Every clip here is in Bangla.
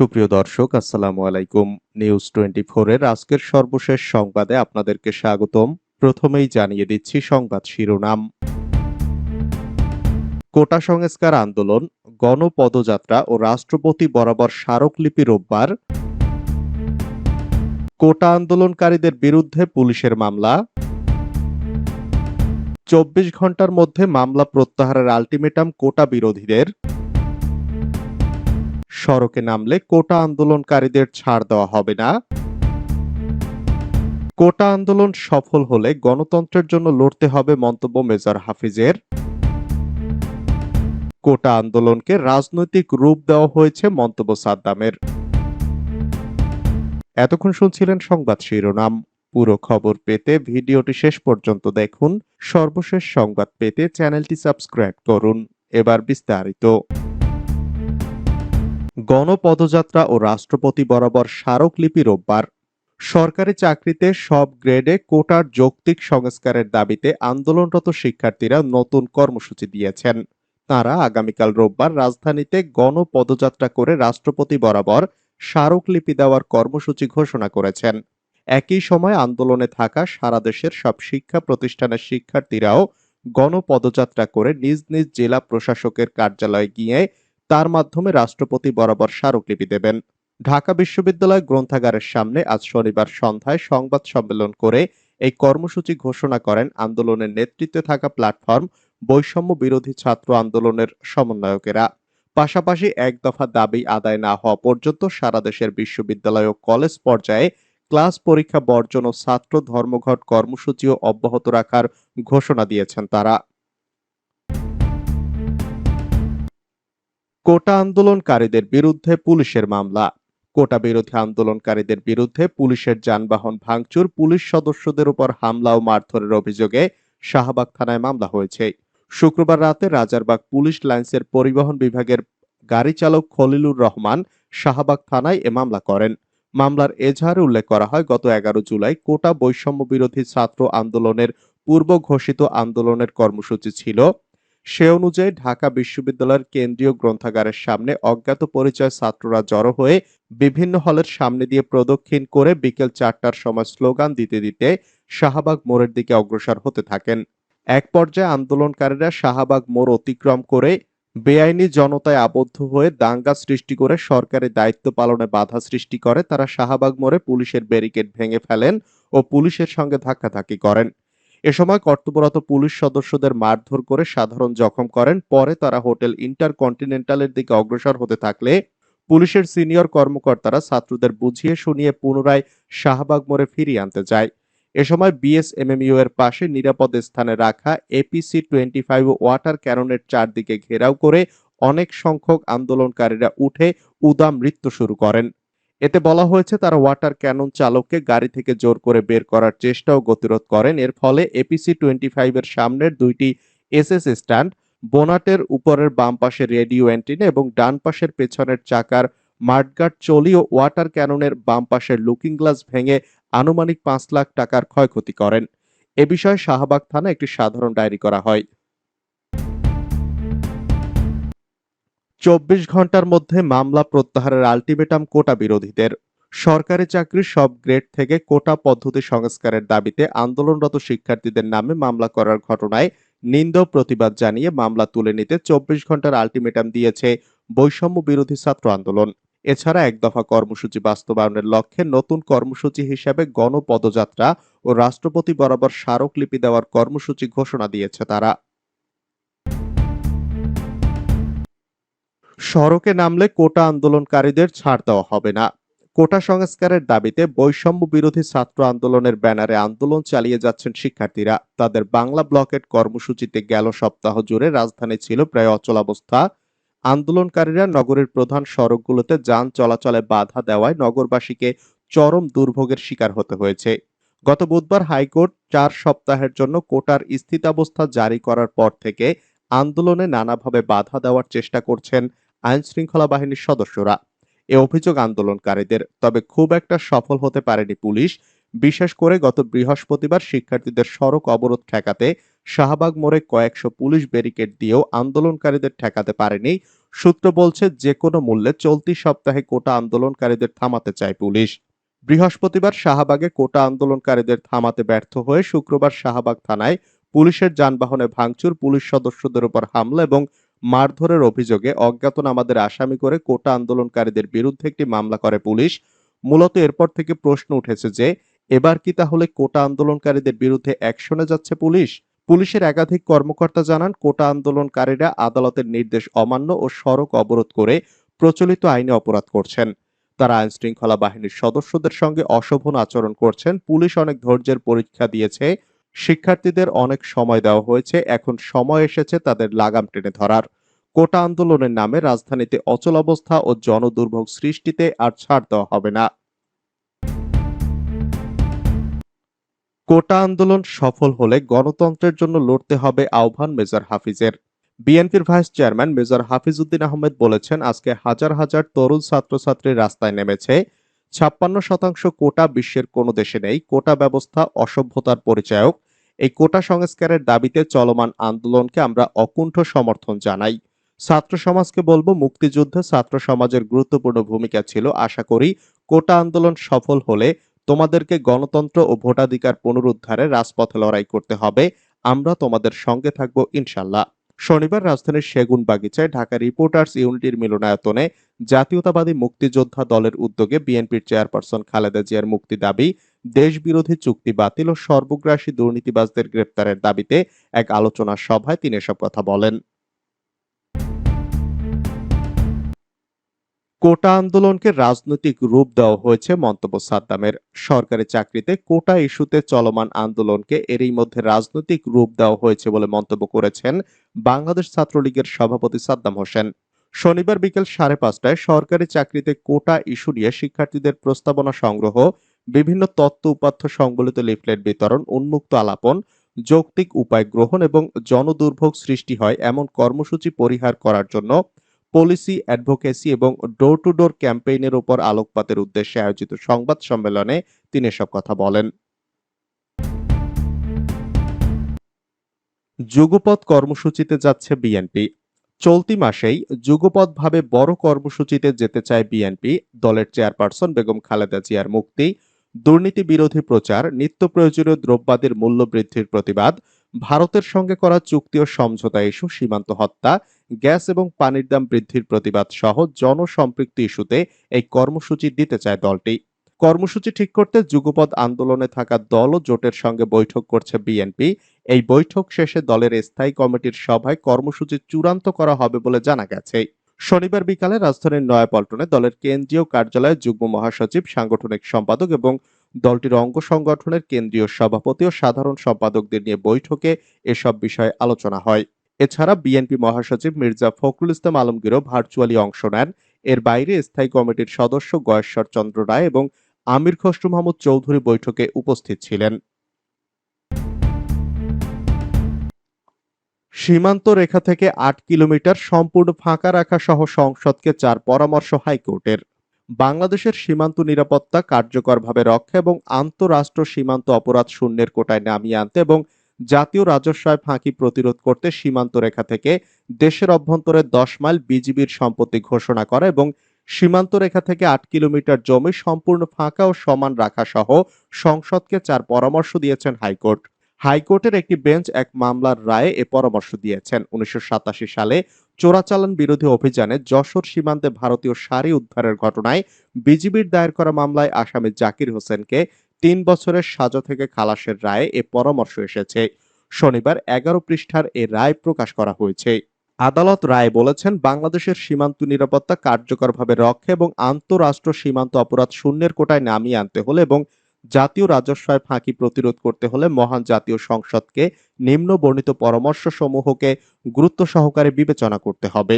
সুপ্রিয় দর্শক, আসসালামু আলাইকুম। নিউজ টোয়েন্টি এর আজকের সর্বশেষ সংবাদে আপনাদেরকে স্বাগতম। প্রথমেই জানিয়ে দিচ্ছি সংবাদ শিরোনাম। কোটা সংস্কার আন্দোলন, গণপদযাত্রা ও রাষ্ট্রপতি বরাবর স্মারকলিপি রোববার। কোটা আন্দোলনকারীদের বিরুদ্ধে পুলিশের মামলা। চব্বিশ ঘণ্টার মধ্যে মামলা প্রত্যাহারের আলটিমেটাম কোটা বিরোধীদের। সড়কে নামলে কোটা আন্দোলনকারীদের ছাড় দেওয়া হবে না। কোটা আন্দোলন সফল হলে গণতন্ত্রের জন্য লড়তে হবে মন্তব্য মেজর হাফিজের। কোটা আন্দোলনকে রাজনৈতিক রূপ দেওয়া হয়েছে মন্তব্য সাদ্দামের। এতক্ষণ শুনছিলেন সংবাদ শিরোনাম। পুরো খবর পেতে ভিডিওটি শেষ পর্যন্ত দেখুন। সর্বশেষ সংবাদ পেতে চ্যানেলটি সাবস্ক্রাইব করুন। এবার বিস্তারিত। গণপদযাত্রা ও রাষ্ট্রপতি বরাবর স্মারকলিপি রোববার। সরকারি চাকরিতে সব গ্রেডে কোটার যৌক্তিক সংস্কারের দাবিতে আন্দোলনরত শিক্ষার্থীরা নতুন কর্মসূচি দিয়েছেন। তারা আগামীকাল রোববার রাজধানীতে গণপদযাত্রা করে রাষ্ট্রপতি বরাবর স্মারকলিপি দেওয়ার কর্মসূচি ঘোষণা করেছেন। একই সময় আন্দোলনে থাকা সারা দেশের সব শিক্ষা প্রতিষ্ঠানের শিক্ষার্থীরাও গণপদযাত্রা করে নিজ নিজ জেলা প্রশাসকের কার্যালয়ে গিয়ে তার মাধ্যমে রাষ্ট্রপতি বরাবর স্মারকলিপি দেবেন। ঢাকা বিশ্ববিদ্যালয় গ্রন্থাগারের সামনে আজ শনিবার সন্ধ্যায় সংবাদ সম্মেলন করে এই কর্মসূচি ঘোষণা করেন আন্দোলনের নেতৃত্বে থাকা প্ল্যাটফর্ম বৈষম্য বিরোধী ছাত্র আন্দোলনের সমন্বয়কেরা। পাশাপাশি এক দফা দাবি আদায় না হওয়া পর্যন্ত সারা দেশের বিশ্ববিদ্যালয় ও কলেজ পর্যায়ে ক্লাস পরীক্ষা বর্জন ও ছাত্র ধর্মঘট কর্মসূচিও অব্যাহত রাখার ঘোষণা দিয়েছেন তারা। কোটা আন্দোলনকারীদের বিরুদ্ধে পুলিশের মামলা। কোটা বিরোধী আন্দোলনকারীদের বিরুদ্ধে পুলিশের যানবাহন ভাঙচুর, পুলিশ সদস্যদের উপর হামলা ও মারধরের অভিযোগে শাহবাগ থানায় মামলা হয়েছে। শুক্রবার রাতে রাজারবাগ পুলিশ লাইন্সের পরিবহন বিভাগের গাড়ি চালক খলিলুর রহমান শাহবাগ থানায় এ মামলা করেন। মামলার এজাহারে উল্লেখ করা হয়, গত এগারো জুলাই কোটা বৈষম্য বিরোধী ছাত্র আন্দোলনের পূর্ব ঘোষিত আন্দোলনের কর্মসূচি ছিল সে অনুযায়ী ঢাকা বিশ্ববিদ্যালয়ের কেন্দ্রীয় গ্রন্থাগারের সামনে অজ্ঞাত পরিচয় ছাত্ররা জড়ো হয়ে বিভিন্ন হলের সামনে দিয়ে প্রদক্ষিণ করে বিকেল চারটার সময় স্লোগান দিতে দিতে শাহবাগ মোড়ের দিকে অগ্রসর হতে থাকেন। এক পর্যায়ে আন্দোলনকারীরা শাহবাগ মোড় অতিক্রম করে বেআইনি জনতায় আবদ্ধ হয়ে দাঙ্গা সৃষ্টি করে সরকারি দায়িত্ব পালনে বাধা সৃষ্টি করে। তারা শাহবাগ মোড়ে পুলিশের ব্যারিকেড ভেঙে ফেলেন ও পুলিশের সঙ্গে ধাক্কাধাক্কি করেন। এ সময় কর্তব্যরত পুলিশ সদস্যদের মারধর করে সাধারণ জখম করেন। পরে তারা হোটেল ইন্টারকন্টিনেন্টালের দিকে অগ্রসর হতে থাকলে পুলিশের সিনিয়র কর্মকর্তারা ছাত্রদের বুঝিয়ে শুনিয়ে পুনরায় শাহবাগ মোড়ে ফিরিয়ে আনতে যায়। এ সময় বিএসএমএমইউ এর পাশে নিরাপদ স্থানে রাখা এপিসি টোয়েন্টি ফাইভ ওয়াটার ক্যাননের চারদিকে ঘেরাও করে অনেক সংখ্যক আন্দোলনকারীরা উঠে উদাম নৃত্য শুরু করেন। এতে বলা হয়েছে, তারা ওয়াটার ক্যানন চালককে গাড়ি থেকে জোর করে বের করার চেষ্টা ও গতিরোধ করেন। এর ফলে এপিসি টোয়েন্টি ফাইভের সামনের দুইটি এসএস স্ট্যান্ড, বোনাটের উপরের বাম পাশের রেডিও অ্যান্টিনা এবং ডান পাশের পেছনের চাকার মাঠগার্ড চলি ও ওয়াটার ক্যাননের বাম পাশের লুকিং গ্লাস ভেঙে আনুমানিক পাঁচ লাখ টাকার ক্ষয়ক্ষতি করেন। এ বিষয়ে শাহবাগ থানা একটি সাধারণ ডায়েরি করা হয়। চব্বিশ ঘণ্টার মধ্যে মামলা প্রত্যাহারের আলটিমেটাম কোটা বিরোধীদের। সরকারি চাকরির সব গ্রেড থেকে কোটা পদ্ধতি সংস্কারের দাবিতে আন্দোলনরত শিক্ষার্থীদের নামে মামলা করার ঘটনায় নিন্দ প্রতিবাদ জানিয়ে মামলা তুলে নিতে চব্বিশ ঘণ্টার আলটিমেটাম দিয়েছে বৈষম্য বিরোধী ছাত্র আন্দোলন। এছাড়া এক দফা কর্মসূচি বাস্তবায়নের লক্ষ্যে নতুন কর্মসূচি হিসেবে গণপদযাত্রা ও রাষ্ট্রপতি বরাবর স্মারকলিপি দেওয়ার কর্মসূচি ঘোষণা দিয়েছে তারা। সড়কে নামলে কোটা আন্দোলনকারীদের ছাড় দেওয়া হবে না। কোটা সংস্কারের দাবিতে বৈষম্য বিরোধী ছাত্র আন্দোলনের ব্যানারে আন্দোলন চালিয়ে যাচ্ছেন শিক্ষার্থীরা। তাদের বাংলা ব্লকেট কর্মসূচিতে গেল সপ্তাহ জুড়ে রাজধানী ছিল প্রায় অচলাবস্থা আন্দোলনকারীরা নগরের প্রধান সড়কগুলোতে যান চলাচলে বাধা দেওয়ায় নগরবাসীকে চরম দুর্ভোগের শিকার হতে হয়েছে। গত বুধবার হাইকোর্ট চার সপ্তাহের জন্য কোটার স্থিতাবস্থা জারি করার পর থেকে আন্দোলনে নানাভাবে বাধা দেওয়ার চেষ্টা করছেন আইন শৃঙ্খলা বাহিনীর সদস্যরা। এ অভিযোগ আন্দোলনকারীদের, তবে খুব একটা সফল হতে পারেনি পুলিশ। বিশেষ করে গত বৃহস্পতিবার শিক্ষার্থীদের সড়ক অবরোধ ঠেকাতে শাহবাগ মোড়ে কয়েকশো পুলিশ ব্যারিকেড দিয়েও আন্দোলনকারীদের ঠেকাতে পারেনি। সূত্র বলছে, যে কোনো মূল্যে চলতি সপ্তাহে কোটা আন্দোলনকারীদের থামাতে চায় পুলিশ। বৃহস্পতিবার শাহবাগে কোটা আন্দোলনকারীদের থামাতে ব্যর্থ হয়ে শুক্রবার শাহবাগ থানায় পুলিশের যানবাহনে ভাঙচুর, পুলিশ সদস্যদের উপর হামলা এবং মারধরের অভিযোগে অজ্ঞাতনামাদের আসামি করে কোটা আন্দোলনকারীদের বিরুদ্ধে একটি মামলা করে পুলিশ। মূলত এরপর থেকে প্রশ্ন উঠেছে যে, এবার কি তাহলে কোটা আন্দোলনকারীদের বিরুদ্ধে অ্যাকশনে যাচ্ছে পুলিশ? পুলিশের একাধিক কর্মকর্তা জানান, কোটা আন্দোলনকারীরা আদালতের নির্দেশ অমান্য ও সড়ক অবরোধ করে প্রচলিত আইনে অপরাধ করছেন। তারা আইন শৃঙ্খলা বাহিনীর সদস্যদের সঙ্গে অশোভন আচরণ করছেন। পুলিশ অনেক ধৈর্যের পরীক্ষা দিয়েছে শিক্ষার্থীদের অনেক সময় দেওয়া হয়েছে। এখন সময় এসেছে তাদের লাগাম টেনে ধরার। কোটা আন্দোলনের নামে রাজধানীতে অচলাবস্থা ও জনদুর্ভোগ সৃষ্টিতে আর ছাড় দেওয়া হবে না। কোটা আন্দোলন সফল হলে গণতন্ত্রের জন্য লড়তে হবে আহ্বান মেজর হাফিজের। বিএনপির vice chairman major Hafiz Uddin Ahmed বলেছেন, আজকে হাজার হাজার তরুণ ছাত্রছাত্রী রাস্তায় নেমেছে। ছাপ্পান্ন শতাংশ কোটা বিশ্বের কোনো দেশে নেই। কোটা ব্যবস্থা অসভ্যতার পরিচায়ক। এই কোটা সংস্কারের দাবিতে চলমান আন্দোলনকে আমরা অকুণ্ঠ সমর্থন জানাই। ছাত্র সমাজকে বলব, মুক্তিযুদ্ধে ছাত্র সমাজের গুরুত্বপূর্ণ ভূমিকা ছিল। আশা করি কোটা আন্দোলন সফল হলে তোমাদেরকে গণতন্ত্র ও ভোটাধিকার পুনরুদ্ধারে রাজপথে লড়াই করতে হবে। আমরা তোমাদের সঙ্গে থাকব ইনশাল্লাহ। শনিবার রাজধানীর সেগুন বাগিচায় ঢাকা রিপোর্টার্স ইউনিটির মিলনায়তনে জাতীয়তাবাদী মুক্তিযোদ্ধা দলের উদ্যোগে বিএনপির চেয়ারপারসন খালেদা জিয়ার মুক্তি দাবি, দেশবিরোধী চুক্তি বাতিল ও সর্বগ্রাসী দুর্নীতিবাজদের গ্রেপ্তারের দাবিতে এক আলোচনা সভায় তিনি এসব কথা বলেন। কোটা আন্দোলনকে রাজনৈতিক রূপ দেওয়া হয়েছে মন্তব্য সাদ্দামের। সরকারি চাকরিতে কোটা ইস্যুতে চলমান আন্দোলনকে এরই মধ্যে রাজনৈতিক রূপ দেওয়া হয়েছে বলে মন্তব্য করেছেন বাংলাদেশ ছাত্রলীগের সভাপতি সাদ্দাম হোসেন। শনিবার বিকেল সাড়ে পাঁচটায় সরকারি চাকরিতে কোটা ইস্যু নিয়ে শিক্ষার্থীদের প্রস্তাবনা সংগ্রহ, বিভিন্ন তত্ত্ব উপাত্য সংবলিত লিফলেট বিতরণ, উন্মুক্ত আলাপন, যৌক্তিক উপায় গ্রহণ এবং জনদুর্ভোগ সৃষ্টি হয় এমন কর্মসূচি পরিহার করার জন্য পলিসি, অ্যাডভোকেসি এবং ডোর টু ডোর ক্যাম্পেইনের উপর আলোকপাতের উদ্দেশ্যে আয়োজিত সংবাদ সম্মেলনে তিনি এসব কথা বলেন। যুগপৎ কর্মসূচিতে যাচ্ছে বিএনপি চলতি মাসেই যুগপৎভাবে বড় কর্মসূচিতে যেতে চায় বিএনপি দলের চেয়ারপারসন বেগম খালেদা জিয়ার মুক্তি, দুর্নীতি বিরোধী প্রচার, নিত্য প্রয়োজনীয় দ্রব্যাদির মূল্য বৃদ্ধির প্রতিবাদ, ভারতের সঙ্গে করা চুক্তি ও সমঝোতা ইস্যু, সীমান্ত হত্যা গ্যাস এবং পানির দাম বৃদ্ধির প্রতিবাদ সহ জনসম্পৃক্তি ইস্যুতে এই কর্মসূচি দিতে চায় দলটি। কর্মসূচি ঠিক করতে যুগপদ আন্দোলনে থাকা দল ও জোটের সঙ্গে বৈঠক করছে বিএনপি। এই বৈঠক শেষে দলের স্থায়ী কমিটির সভায় কর্মসূচি চূড়ান্ত করা হবে বলে জানা গেছে। শনিবার বিকালে রাজধানীর নয়াপল্টনে দলের কেন্দ্রীয় কার্যালয়ে যুগ্ম মহাসচিব, সাংগঠনিক সম্পাদক এবং দলটির অঙ্গ সংগঠনের কেন্দ্রীয় সভাপতি ও সাধারণ সম্পাদকদের নিয়ে বৈঠকে এসব বিষয়ে আলোচনা হয়। এছাড়া বিএনপি মহাসচিব মির্জা ফখরুল ইসলাম আলমগীরও ভার্চুয়ালি অংশ নেন। এর বাইরে স্থায়ী কমিটির সদস্য গয়েশ্বর চন্দ্র রায় এবং আমির খসরু মাহমুদ চৌধুরী বৈঠকে উপস্থিত ছিলেন। সীমান্ত রেখা থেকে আট কিলোমিটার সম্পূর্ণ ফাঁকা রাখা সহ সংসদকে চার পরামর্শ হাইকোর্টের। বাংলাদেশের সীমান্ত নিরাপত্তা কার্যকরভাবে রক্ষা এবং আন্তঃরাষ্ট্র সীমান্ত অপরাধ শূন্যের কোটায় নামিয়ে আনতে এবং জাতীয় রাজস্বায় ফাঁকি প্রতিরোধ করতে সীমান্ত রেখা থেকে দেশের অভ্যন্তরে দশ মাইল বিজিবির সম্পত্তি ঘোষণা করা এবং সীমান্ত রেখা থেকে আট কিলোমিটার জমি সম্পূর্ণ ফাঁকা ও সমান রাখা সহ সংসদকে চার পরামর্শ দিয়েছেন হাইকোর্ট। হাইকোর্টের একটি বেঞ্চ এক মামলার রায়ে এ পরামর্শ দিয়েছেন। উনিশশো সাতাশি সালে চোরাচালান বিরোধী অভিযানে যশোর সীমান্তে ভারতীয় সারি উদ্ধারের ঘটনায় বিজিবির দায়ের করা মামলায় আসামি জাকির হোসেনকে তিন বছরের সাজা থেকে খালাসের রায়ে এ পরামর্শ এসেছে। শনিবার এগারো পৃষ্ঠার এ রায় প্রকাশ করা হয়েছে। আদালত রায় বলেছেন, বাংলাদেশের সীমান্ত নিরাপত্তা কার্যকরভাবে রক্ষা এবং আন্তঃরাষ্ট্র সীমান্ত অপরাধ শূন্যের কোটায় নামিয়ে আনতে হলে এবং জাতীয় রাজস্বায় ফাঁকি প্রতিরোধ করতে হলে মহান জাতীয় সংসদকে নিম্ন বর্ণিত পরামর্শ সমূহকে গুরুত্ব সহকারে বিবেচনা করতে হবে।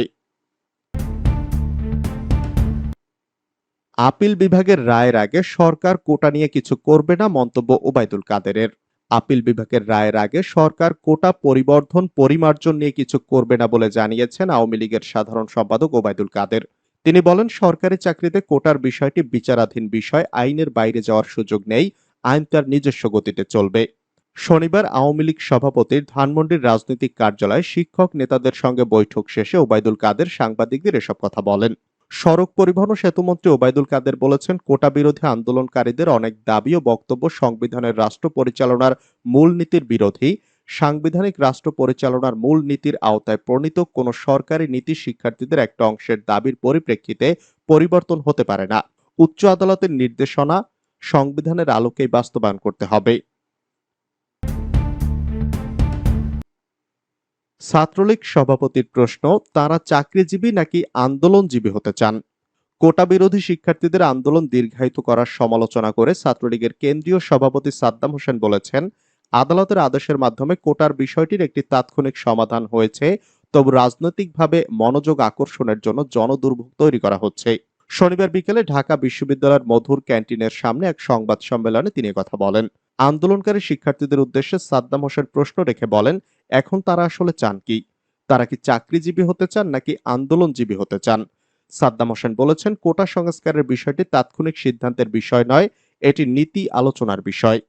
আপিল বিভাগের রায়ের আগে সরকার কোটা নিয়ে কিছু করবে না মন্তব্য ওবায়দুল কাদেরের। আপিল বিভাগের রায়ের আগে সরকার কোটা পরিবর্ধন, পরিমার্জন নিয়ে কিছু করবে না বলে জানিয়েছেন আওয়ামী লীগের সাধারণ সম্পাদক ওবায়দুল কাদের। তিনি বলেন, সরকারি চাকরিতে কোটার বিষয়টি বিচারাধীন বিষয়, আইনের বাইরে যাওয়ার সুযোগ নেই, আইন তার নিজস্ব গতিতে চলবে। শনিবার আওয়ামী লীগ সভাপতির ধানমন্ডির রাজনৈতিক কার্যালয়ে শিক্ষক নেতাদের সঙ্গে বৈঠক শেষে ওবায়দুল কাদের সাংবাদিকদের এসব কথা বলেন। সড়ক পরিবহন সেতুমন্ত্রী ওবায়দুল কাদের বলেছেন, কোটা বিরোধী আন্দোলনকারীদের অনেক দাবি ও বক্তব্য সংবিধানের রাষ্ট্র পরিচালনার মূলনীতির বিরোধী। সাংবিধানিক রাষ্ট্র পরিচালনার মূল নীতির আওতায় প্রণীত কোনো সরকারি নীতি শিক্ষার্থীদের একটা অংশের দাবির পরিপ্রেক্ষিতে পরিবর্তন হতে পারে না। উচ্চ আদালতের নির্দেশনা সংবিধানের আলোকেই বাস্তবায়ন করতে হবে। ছাত্রলীগ সভাপতির প্রশ্ন, তারা চাকরিজীবী নাকি আন্দোলনজীবী হতে চান? কোটা বিরোধী শিক্ষার্থীদের আন্দোলন দীর্ঘায়িত করার সমালোচনা করে ছাত্রলীগের কেন্দ্রীয় সভাপতি সাদ্দাম হোসেন বলেছেন, আদালতের আদেশের মাধ্যমে কোটার বিষয়টির একটি তাৎক্ষণিক সমাধান হয়েছে, তবে রাজনৈতিকভাবে মনোযোগ আকর্ষণের জন্য জনদুর্ভোগ তৈরি করা হচ্ছে। শনিবার বিকেলে ঢাকা বিশ্ববিদ্যালয়ের মধুর ক্যান্টিনের সামনে এক সংবাদ সম্মেলনে তিনি কথা বলেন। আন্দোলনকারী শিক্ষার্থীদের উদ্দেশ্যে সাদ্দাম হোসেন প্রশ্ন রেখে বলেন, এখন তারা আসলে চান কি? তারা কি চাকরিজীবী হতে চান নাকি আন্দোলনজীবী হতে চান? সাদ্দাম হোসেন বলেছেন, কোটা সংস্কারের বিষয়টি তাৎক্ষণিক সিদ্ধান্তের বিষয় নয়, এটি নীতি আলোচনার বিষয়।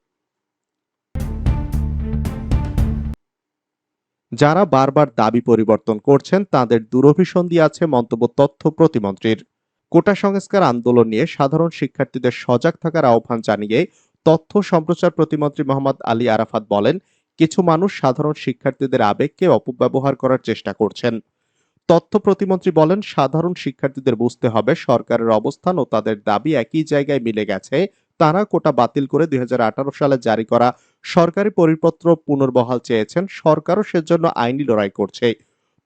যারা বারবার দাবি পরিবর্তন করছেন, তাদের দুরভিসন্ধি আছে মন্তব্য তথ্য প্রতিমন্ত্রীর। কোটা সংস্কার আন্দোলন নিয়ে সাধারণ শিক্ষার্থীদের সজাগ থাকার আহ্বান জানিয়ে তথ্য সম্প্রচার প্রতিমন্ত্রী মোহাম্মদ আলী আরাফাত বলেন, কিছু মানুষ সাধারণ শিক্ষার্থীদের আবেগকে অপব্যবহার করার চেষ্টা করছেন। তথ্য প্রতিমন্ত্রী বলেন, সাধারণ শিক্ষার্থীদের বুঝতে হবে সরকারের অবস্থান ও তাদের দাবি একই জায়গায় মিলে গেছে। তারা কোটা বাতিল করে দুই হাজার আঠারো সালে জারি করা সরকারি পরিপত্র পুনর্বহাল চেয়েছেন। সরকারও সেজন্য আইনি লড়াই করছে।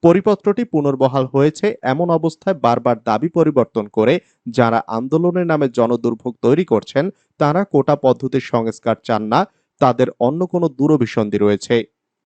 পরিপত্রটি পুনর্বহাল হয়েছে এমন অবস্থায় বারবার দাবি পরিবর্তন করে যারা আন্দোলনের নামে জনদুর্ভোগ তৈরি করছেন, তারা কোটা পদ্ধতির সংস্কার চান না, তাদের অন্য কোনো দূরভিসন্ধি রয়েছে।